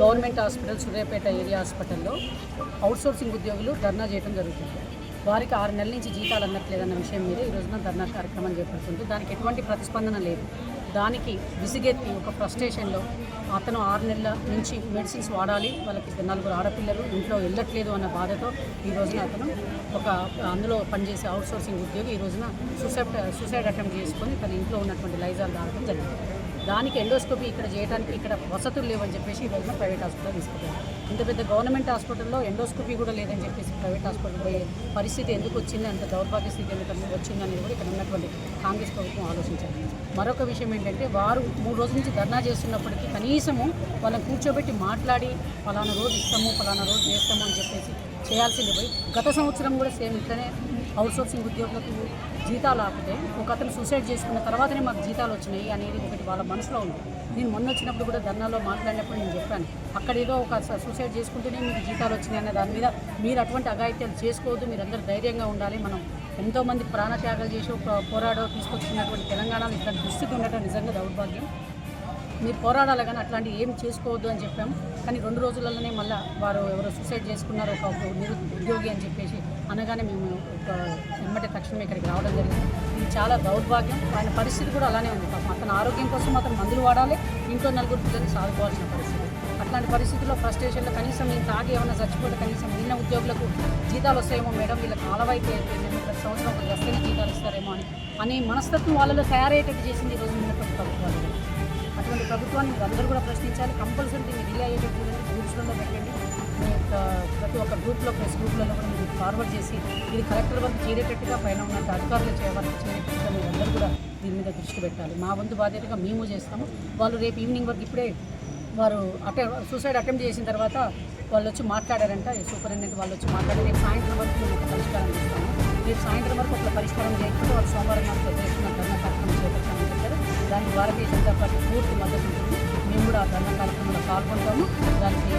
Government hospital Suryapet area హాస్పిటల్లో outsourcing ఉద్యోగులు ధర్నా చేయడం జరుగుతుంది. వారికి ఆరు నెలల నుంచి జీతాలు అందట్లేదన్న విషయం మీద ఈ రోజున ధర్నా కార్యక్రమం చేపడుతుంది. దానికి ఎటువంటి ప్రతిస్పందన లేదు. దానికి విసిగెత్తి ఒక ఫ్రస్ట్రేషన్లో అతను ఆరు నెలల నుంచి మెడిసిన్స్ వాడాలి. వాళ్ళకి నలుగురు ఆడపిల్లలు ఇంట్లో వెళ్ళట్లేదు అన్న బాధతో ఈ రోజున అతను ఒక అందులో పనిచేసే అవుట్సోర్సింగ్ ఉద్యోగి ఈ రోజున సూసైడ్ సూసైడ్ అటెంప్ట్ చేసుకొని తన ఇంట్లో ఉన్నటువంటి లైజాలు తాగడం జరిగింది. దానికి ఎండోస్కోపీ ఇక్కడ చేయడానికి ఇక్కడ వసతులు లేవని చెప్పేసి ఈ రోజున ప్రైవేట్ హాస్పిటల్ తీసుకుంటారు ఇంత పెద్ద గవర్నమెంట్ హాస్పిటల్లో ఎండోస్కోపీ కూడా లేదని చెప్పేసి ప్రైవేట్ హాస్పిటల్ పోయే పరిస్థితి ఎందుకు వచ్చింది అంత దౌర్భాగ్య స్థితి ఎందుకు వచ్చింది అనేది కూడా ఇక్కడ ఉన్నటువంటి కాంగ్రెస్ ప్రభుత్వం ఆలోచించారు. మరొక విషయం ఏంటంటే వారు మూడు రోజుల నుంచి ధర్నా చేస్తున్నప్పటికీ కనీసము వాళ్ళని కూర్చోబెట్టి మాట్లాడి ఫలానా రోజు ఇస్తాము ఫలానా రోజు చేస్తాము అని చెప్పేసి చేయాల్సింది పోయి గత సంవత్సరం కూడా సేమ్ ఇట్లనే అవుట్సోర్సింగ్ ఉద్యోగులకు జీతాలు ఆపితే ఒక అతను సూసైడ్ చేసుకున్న తర్వాతనే మాకు జీతాలు వచ్చినాయి అనేది ఒకటి వాళ్ళ మనసులో ఉంది. నేను మొన్న వచ్చినప్పుడు కూడా ధర్నాలో మాట్లాడినప్పుడు నేను చెప్పాను. అక్కడ ఏదో ఒక సూసైడ్ చేసుకుంటేనే మీకు జీతాలు వచ్చినాయి అనే దాని మీద మీరు అటువంటి అఘాయిత్యాలు చేసుకోవద్దు మీరు అందరూ ధైర్యంగా ఉండాలి. మనం ఎంతోమంది ప్రాణత్యాగాలు చేసి పోరాడో తీసుకొచ్చినటువంటి తెలంగాణలో ఇక్కడ దుస్థితి ఉండటం నిజంగా దౌర్భాగ్యం. మీరు పోరాడాలి కానీ అట్లాంటివి ఏం చేసుకోవద్దు అని చెప్పాము. కానీ రెండు రోజులలోనే మళ్ళీ వారు ఎవరో సూసైడ్ చేసుకున్నారు ఒక నిరు ఉద్యోగి అని చెప్పేసి అనగానే మేము ఒక వెంబటి తక్షణమే ఇక్కడికి రావడం జరిగింది. ఇది చాలా దౌర్భాగ్యం. ఆయన పరిస్థితి కూడా అలానే ఉంది. పాపం అతని ఆరోగ్యం కోసం అతను మందులు వాడాలి ఇంట్లో నలుగురు పిల్లల్ని సాధుకోవాల్సిన పరిస్థితి. అట్లాంటి పరిస్థితుల్లో ఫ్రస్ట్రేషన్లో కనీసం నేను తాగి ఏమైనా చచ్చిపోతే కనీసం నిన్న ఉద్యోగులకు జీతాలు వస్తాయేమో మేడం వీళ్ళకి ఆలవైతే అయిపోయింది ప్రతి సంవత్సరం ఒక వస్తేనే జీతాలు ఇస్తారేమో అని అనే మనస్తత్వం వాళ్ళలో తయారయ్యేటట్టు చేసింది ఈరోజు ఉన్నటువంటి ప్రభుత్వాలు. అటువంటి ప్రభుత్వాన్ని మీరు అందరూ కూడా ప్రశ్నించాలి. కంపల్సరీ దీన్ని రిలే అయ్యేటట్టు గ్రూప్స్లలో పెట్టండి. మీ యొక్క ప్రతి ఒక్క గ్రూప్లో ప్రెస్ గ్రూప్లలో కూడా మీరు ఫార్వర్డ్ చేసి ఇది కలెక్టర్ వరకు చేరేటట్టుగా పైన ఉన్నట్టు అధికారులు చేయవలసి చేరేటట్టుగా మీరు అందరూ కూడా దీని మీద దృష్టి పెట్టాలి. మా వంతు బాధ్యతగా మేము చేస్తాము. వాళ్ళు రేపు ఈవినింగ్ వరకు ఇప్పుడే వారు అటె సూసైడ్ అటెంప్ట్ చేసిన తర్వాత వాళ్ళు వచ్చి మాట్లాడారంట. సూపరింటెండెంట్ వాళ్ళు వచ్చి మాట్లాడి రేపు సాయంత్రం వరకు మేము ఒక పరిష్కారం చేస్తాము. రేపు సాయంత్రం వరకు ఒక పరిష్కారం చేయకుండా వాళ్ళు సోమవారం నాకు పెద్ద కార్యక్రమం చేపట్టాము దానికి భారతీయ జనతా పార్టీ పూర్తి మద్దతు ఉంటుంది. మేము కూడా ఆ ధర్నా కార్యక్రమంలో పాల్గొంటాము. దానికి